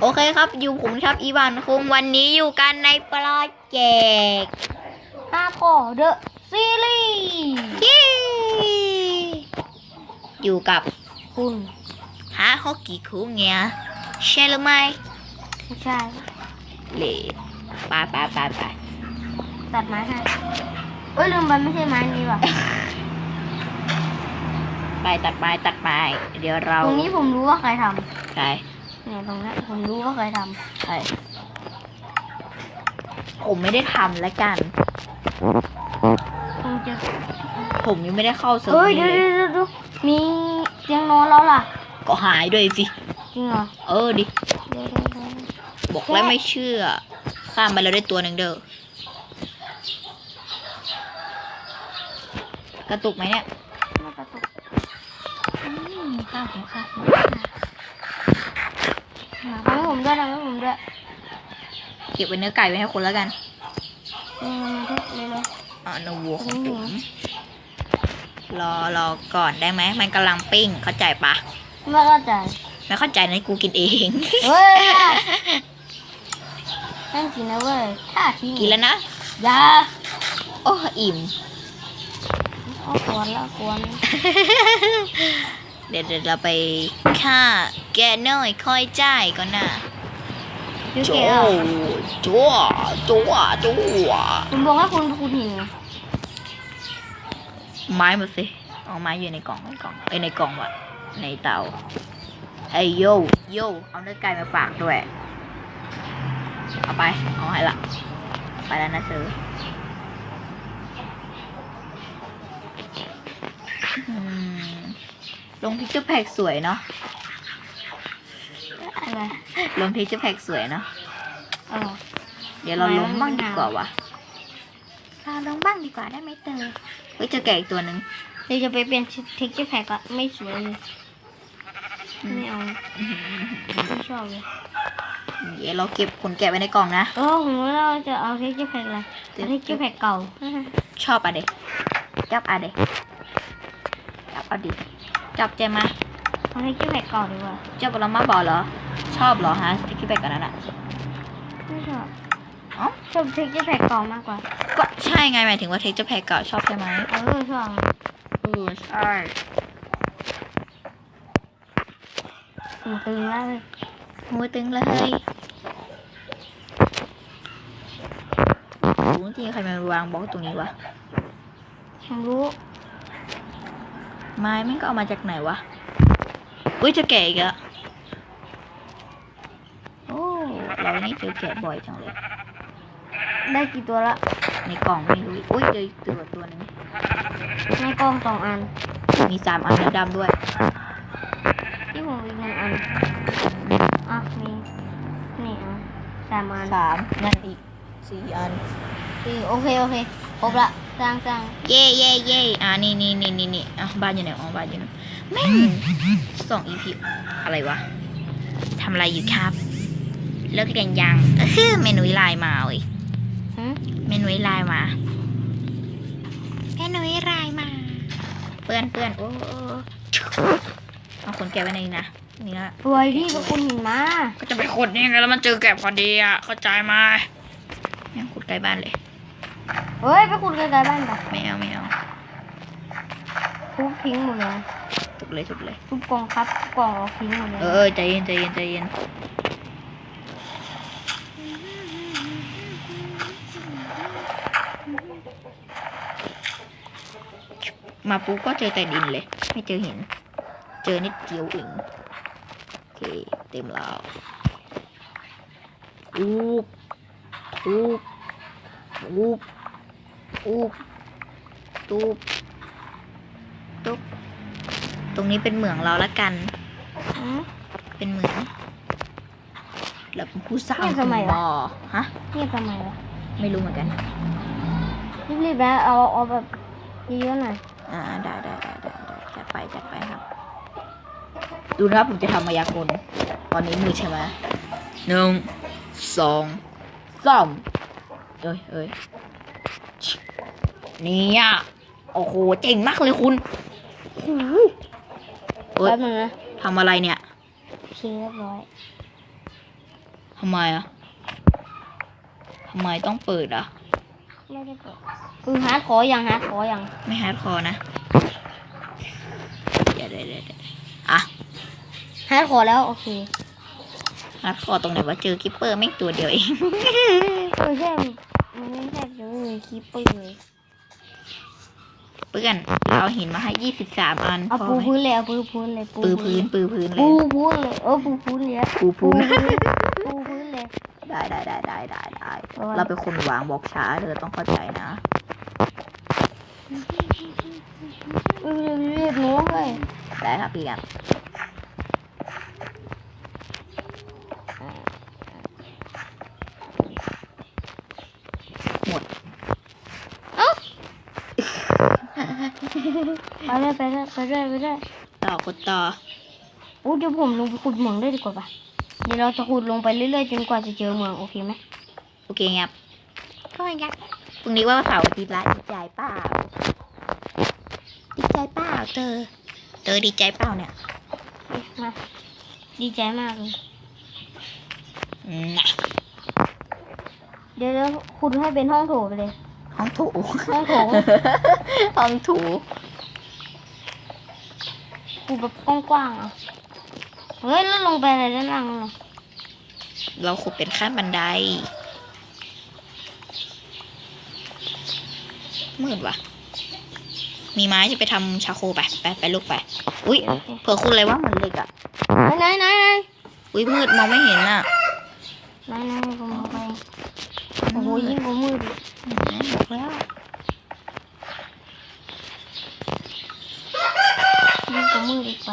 โอเคครับ อยู่ผมครับอีวานคุงวันนี้อยู่กันในโปรเจกต์ห้าคอเดอะซีรีส์เย้อยู่กับคุณฮาฮอกกี้คุงเนี่ยใช่หรือไม่ไม่ใช่เหล่ไปไปไปไปตัดไม้ให้เอ้ยลืมไปไม่ใช่ไม้นี้ว่ะไปตัดไม้ตัดไม้เดี๋ยวเรา ตรงนี้ผมรู้ว่าใครทใช่ำ เนี่ยตรงนี้ผมรู้ว่าใครทใช่ผมไม่ได้ทำแล้วกันำผมจะผมยังไม่ได้เข้าเซิร์ฟเอ้ยนี้เดี๋ยวเลยเดี๋ยวเดี๋ยวมีเตียงนอนแล้วล่ะ ก็หายด้วยสิ จริงเหรอเออดิ เดี๋ยวเดี๋ยวเดี๋ยวบอกแล้วไม่เชื่อ ข้ามไปแล้วได้ตัวหนึ่งเด้อกระตุกไหมเนี่ย ไม่กระตุกอืมข้าวของข้าว ทำให้ผมด้วยทำให้ผมด้วยเก็บไว้เนื้อไก่ไว้ให้คนแล้วกันนี่มาเถอะเร็วอ่าเนื้อวัวของผมรอรอก่อนได้ไหมมันกำลังปิ้งเข้าใจปะๆไม่เข้าใจไม่เข้าใจนะกูกินเองเฮ้ยนั่นกินนะเว้ยถ้าทิ้งกินแล้วนะอย่าโอ้อิ่ม เอากวนแล้วกวน เดี๋ยวเดี๋ยวเราไปฆ่าแกหน่อยค่อยจ่ายก่อนนะยูโจเกะอะจัวจัวจัวผมบอกให้คุณคุณหิวไม้หมดสิเอาไม้อยู่ในกล่องในกล่องเอ้ยในกล่องวะในเตาไอ้ยโยโยเอาเนื้อไก่มาฝากด้วยเอาไปเอาให้ละไปแล้วนะซื้ออืม ลงพิกเจอร์แพ็กสวยเนาะอะไรลงพิกเจอร์แพ็กสวยเนาะเออเดี๋ยวเราไม่ลงบ้างไม่ดีเอากว่าวะเราลงบ้างดีกว่าได้ไหมเตอเฮ้ยเจอแกะอีกตัวหนึ่งเดี๋ยวจะไปเปลี่ยนเทคเจอร์แพ็กอะไม่สวยเลยไม่เอาไม่ชอบเลยเดี๋ยวเราเก็บขนแกะไว้ในกล่องนะเออผมว่าเราจะเอาเทคเจอร์แพ็กอะไรเอาเทคเจอร์แพ็กเก่า ชอบอะเด็กจับอะเด็กจับอะดิ จับเจมาเอาเทคเจอร์แพ็กเก่าดีกว่าจับเรามาบอกเหรอ ชอบเหรอฮะที่คิดแบบกันนั้นอะไม่ชอบเอ้าชอบเทคเจอร์แพ็กเก่ามากกว่า ก็ใช่ไงหมายถึงว่าเทคจะแพกเก่าชอบใช่ไหมเออชอบเออใช่ผมตึงแล้วเลยหัวตึงเลยโอ้จริงใครมาวางบล็อกตรงนี้วะผมรู้ ไม้แม่งก็เอามาจากไหนวะ อุ้ยเจะแกะอีกอะโอ้เรานี่เจอแกะบ่อยจังเลย ได้กี่ตัวละ ในกล่องไม่รู้อีกอุ้ยเจออีกตัวตัวหนึงในกล้องสองอัน มีสามอันแล้วดำด้วย ที่ผมมีหนึ่งอัน อะ มีนี่อะสามอันสามนั่นอีกสี่อัน สี่โอเค โอเค ครบละสร้างสร้างเย่เย่เย่อ่านี่นี่นี่นี่นี่อะบ้านอยู่ไหนอ๋อบ้านอยู่ไหนแม่งสองอีพีอะไรวะทำอะไรอยู่ครับ เลิกเรียนยังเออเมนูไลน์มาเว้ยหืมเมนูไลน์มาเมนูไลน์มา เพื่อนเพื่อนโอ้โอ้เอาขนแกะไว้ในนี้นะนี่ละรวยที่พวกคุณเห็นมา ก็จะไปขนยังไงแล้วมันเจอแกะพอดีอะเข้าใจไหมยังขุดใกล้บ้านเลย เฮ้ย ไปคุณไกลๆบ้านไปไม่เอาไม่เอาทุบทิ้งหมดเลยทุบเลยทุบเลยทุบกองครับทุบกองออกทิ้งหมดเลยเออเออใจเย็นใจเย็นใจเย็นมาปุ๊บก็เจอแต่ดินเลย ไม่เจอหิน เจอนิดเดียวเองโอเค เต็มแล้วอูบอูบอูบ อูบตูบตุ๊บตรงนี้เป็นเหมืองเราละกันหืมเป็นเหมืองเราเป็นผู้สร้างเนี่ยทำไมวะบ่อฮะนี่ทำไมวะ ไม่รู้เหมือนกัน รีบๆนะเอาเอาแบบเยอะๆหน่อย อ่าได้ได้ได้ได้ได้จัดไปจัดไปครับ ดูนะครับผมจะทำมายากล ตอนนี้มือใช่ไหมหนึ่งสองสามเอ้ยเอ้ย เนี่ยโอ้โหเจ๋งมากเลยคุณโอ้โหเอ้ยแป๊บนึงนะทำอะไรเนี่ยโอเคเรียบร้อยทำไมอะทำไมต้องเปิดอะไม่ได้เปิดคือฮาร์ดคอร์ยังฮาร์ดคอร์ยังไม่ฮาร์ดคอร์นะเดี๋ยวเดี๋ยวเดี๋ยวเดี๋ยวอะฮาร์ดคอร์แล้วโอเคฮาร์ดคอร์ตรงไหนวะเจอคิปเปอร์ไม่งตัวเดียวเองไม่ใช่มันไม่ใช่จะไม่มีคีปเปอร์ เลยเพื่อนเราเอาหินมาให้ยี่สิบสามอันเอาพอปูไหมพื้นเลยเอาปูพื้นเลยปือพื้นปือพื้นเลปูยพื้นเลยเออปูพื้นเลยปูพื้นปูพื้นเลย ได้ได้ได้ได้ได้ได้เอาไว้เราเป็นคนวางบล็อกช้าเธอต้องเข้าใจนะเออเรียบหนูเลยได้ครับพี่ครับ เอ้า ไปเลยไปเลยไปเลยไปเลยต่อกดต่อโอ้เดี๋ยวผมลงไปขุดเหมืองด้วยดีกว่าปะเดี๋ยวเราจะขุดลงไปเรื่อยๆจนกว่าจะเจอเหมืองโอเคไหมโอเคครับก็ไงครับพรุ่งนี้ว่าเสาร์อาทิตย์ละดีใจเปล่าดีใจเปล่าเธอเธอดีใจเปล่าเนี่ยเอ๊ะมาดีใจมากเลยอืมน่ะเดี๋ยวเราขุดให้เป็นห้องโถไปเลย ห้องถูห้องโถงห้องถู ขุดแบบกว้างๆอะเฮ้ยแล้วลงไปอะไรด้านล่างน่ะเราขุดเป็นขั้นบันไดมืดว่ะ มีไม้จะไปทำชาโคไปไปไปลูกไป อุ้ยเผื่อคุณอะไรว่ามันเล็กอะไหนไหนไหนอุ้ยมืดมองไม่เห็นอะไหนไหนผมเอาไปโอ้โหยิ่งกว่ามืดอีกอืมบอกแล้ว ยิ่งกว่ามืดอีกไป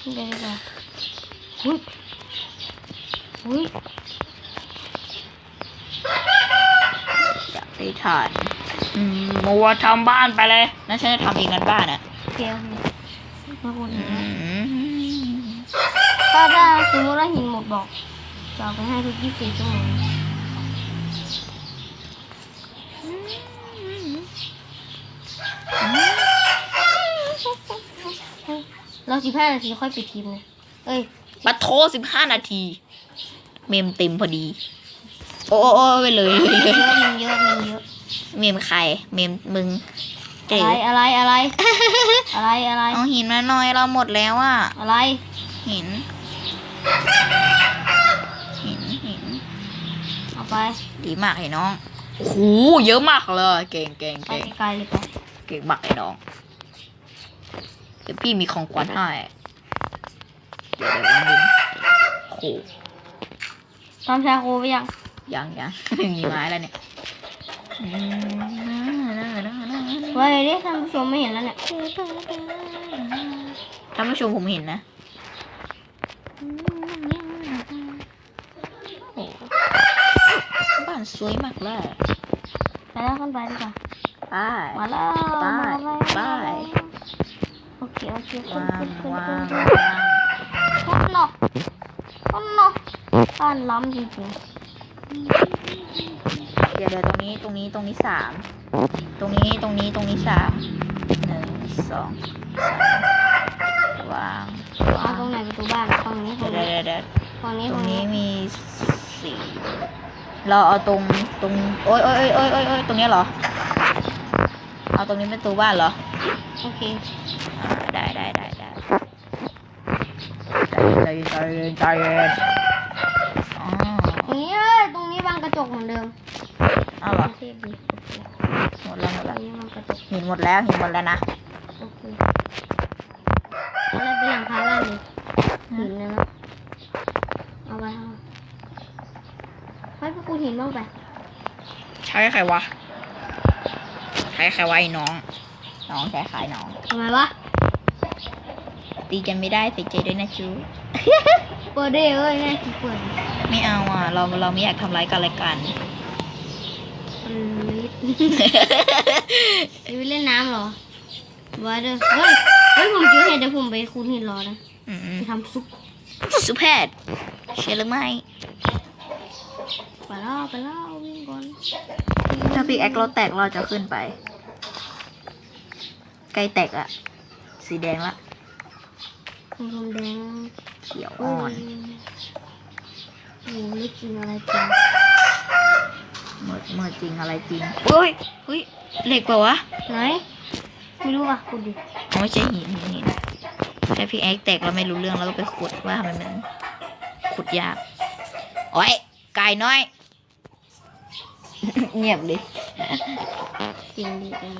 ขึ้นไปดีกว่าหุ้ยหุ้ยจะไปทานอืมมัวทำบ้านไปเลยนั่นฉันจะทำเองกันบ้านอะเกียวมาขุดอืหินมถ้าถ้าสมมติว่าหินหมดบอกจะเอาไปให้ทุกยี่สิบสี่ชั่วโมง เราสิบห้านาทีค่อยปิดคลิปนะเอ้ยปัดโทสิบห้านาที เมมเต็มพอดี โอ้โอ้โอ้ไปเลยเลยเลยเยอะมันเยอะมันเยอะเมมใคร เมมมึงเจ๋อะไรอะไรอะไร อะไรอะไรเอาหินมาหน่อยเราหมดแล้วอะ อะไรหิน หินหิน เอาไปดีมากไอ้น้องโอ้โหเยอะมากเลย เก่งเก่งไปเก่งไกลๆเลยไป เก่งมากไอ้น้อง เดี๋ยวพี่มีของขวัญให้เดี๋ยวเดี๋ยววางดินโอ้โหทำชาโคไปยังยังยังไม่มีไม้แล้วเนี่ยอืมว่าเลยดิท่านผู้ชมไม่เห็นแล้วเนี่ยท่านผู้ชมผมเห็นนะโอ้โหบ้านสวยมากเลยไปแล้วขึ้นไปดีกว่าไปมาแล้วไปมาแล้วไป โอเคโอเคขึ้นวางขึ้นขึ้นวาขึ้งนวางขึ้นเนาะขึ้นเนาะบ้านล้ำจริงเดี๋ยวเดี๋ยวตรงนี้ตรงนี้ตรงนี้สามตรงนี้ตรงนี้ตรงนี้สามหนึ่งสองสามวางๆเอาวางตรงไหนประตูบ้านฝั่งนี้ฝั่งเดี๋ยวนี้เดี๋ยวเดี๋ยวฝั่งนี้ตรฝั่งงนี้นี้มีสี่เราเอาตรงตรงโอ้ยโอ้ยโอ้ยโอ้ยโอ้ยตรงเนี้ยเหรอเอาตรงนี้เป็นตัวบ้านเหรอโอเคอ่า ได้ได้ได้ได้ใจเย็นใจเย็นใจเย็นอ๋อตรงนี้เอ้ยตรงนี้วางกระจกเหมือนเดิมเอาเหรอเทพดีโอเคหมดแล้วหมดตรแล้วงนี้วางกระจกหินหมดแล้วหินหมดแล้วนะโอเคอะไรเป็นหลังคาบ้านเลยหินเลยนะเอาไปเอาให้พวกกูหินบ้างไปใช้ใครวะใช้ใครวะไอ้น้อง น้องใช้ใครน้องทำไมวะ ตีกันไม่ได้เสียใจด้วยนะจูเปิดได้เอ้ยแน่ที่เปิดไม่เอาอะ เราเราไม่อยากทำร้ายกันและกันมันลิดจะไปเล่นน้ำเหรอวาเด้อเฮ้ยเฮ้ยผมเจอเห็ดเดี๋ยวผมไปคูนหินรอนะอืมไปทำซุปสุแพทย์เชื่อหรือไม่ไปแล้วไปแล้ววิ่งก่อนถ้าพิกแอคเราแตกเราจะขึ้นไปใกล้แตกอะสีแดงละ ผมแดงเขียวเอ้อ่อนยโอ้โหไม่จริงอะไรจริงเมื่อเมื่อจริงอะไรจริงเฮ้ยเฮ้ยเหล็กเปล่าวะไหนไม่รู้อะคุณดิอ๋อไม่ใช่หินหินหินแค่พี่แอ๊กแตกเราไม่รู้เรื่องแล้วก็ไปขุดว่าทำไมมันขุดยากโอ้ยไก่น้อย เงียบเลยจริงดิเอง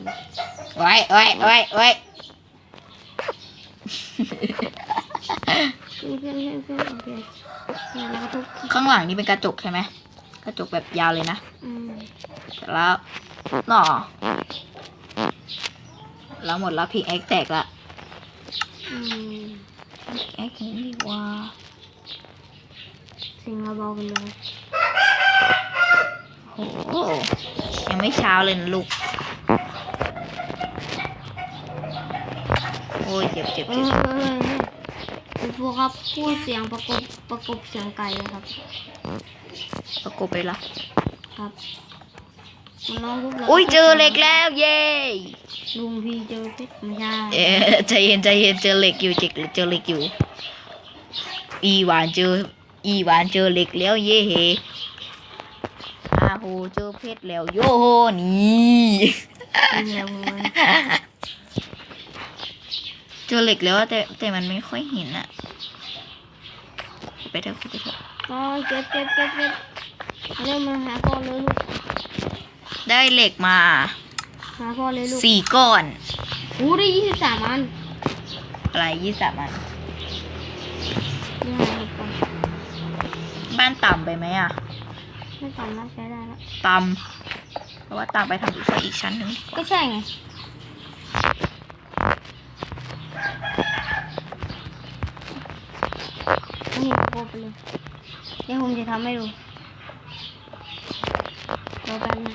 โอ้ยโอ้ยโอ้ยโอ้ย เพื่อนเพื่อนเพื่อนเพื่อนโอเคเนี่ยแล้วก็ทุบข้างหลังนี่เป็นกระจกใช่ไหมกระจกแบบยาวเลยนะอืมเสร็จแล้วหน่อแล้วหมดแล้วพี่แอ๊กแตกละอืมพี่แอ๊กเห็นดีว่าสิ่งเราเบาไปเลยโอ้โหยังไม่เช้าเลยนะลูก โอ้ยเจ็บเจ็บเจ็บคุณครูครับพูดเสียงประกบประกบเสียงไก่ครับ ประกบไปละครับนลองทุบแล้วอุ้ยเจอเหล็กแล้วเย้ลุงพี่เจอเพชรไม่ใช่เอ๊ใจเย็นใจเย็นเจอเหล็กอยู่เจอเจอเหล็กอยู่ อีหวานเจอ อีหวานเจอเหล็กแล้วเย่เฮอาโหเจอเพชรแล้วโยโหนี่ เดียวมันเจอเหล็กแล้วอะแต่แต่มันไม่ค่อยเห็นอะไปเถอะไปเถอะอ๋อเก็บเก็บเก็บเก็บเริ่มมาหาพ่อเลยลูกได้เหล็กมาหาพ่อเลยลูกสี่ก้อนอู้ได้ยี่สิบสามอันอะไรยี่สิบมันนี่หาอีกก่อนบ้านต่ำไปไหมอะไม่สามารถใช้ได้แล้วต่ำเพราะว่าต่ำไปทำอีกสักอีกชั้นหนึ่งก็ใช่ไง นี่โกไปเลยเดี๋ยวผมจะทำให้ดูรอแป๊บนึง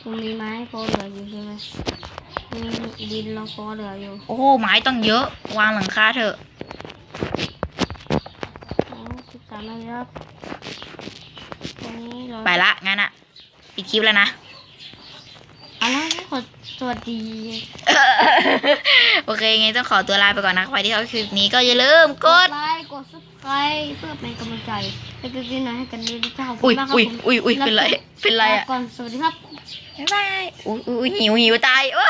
คุณมีไม้พอเหลืออยู่ใช่ไหมมีดินเราพอเหลืออยู่ โอ้โหไม้ต้องเยอะ วางหลังคาเถอะโอ้สิบสามนาทีครับตรงนี้เราไปละงั้นอะปิดคลิปแล้วนะเอาละขอสวัสดี โอเคไงต้องขอตัวลาไปก่อนนะใครที่ชอบคลิปนี้ก็อย่าลืมกด ไลค์กด subscribe เพื่อเป็นกำลังใจให้กันด้วยนะให้กันด้วยนะขอบคุอุ้ยณมากครับอุ้ยผมอุ้ยอุ้ยเป็นไร เป็นไรลาอะก่อนสวัสดีครับบ๊ายบาย อุ้ยอุ้ยหิวหิวตาย เออ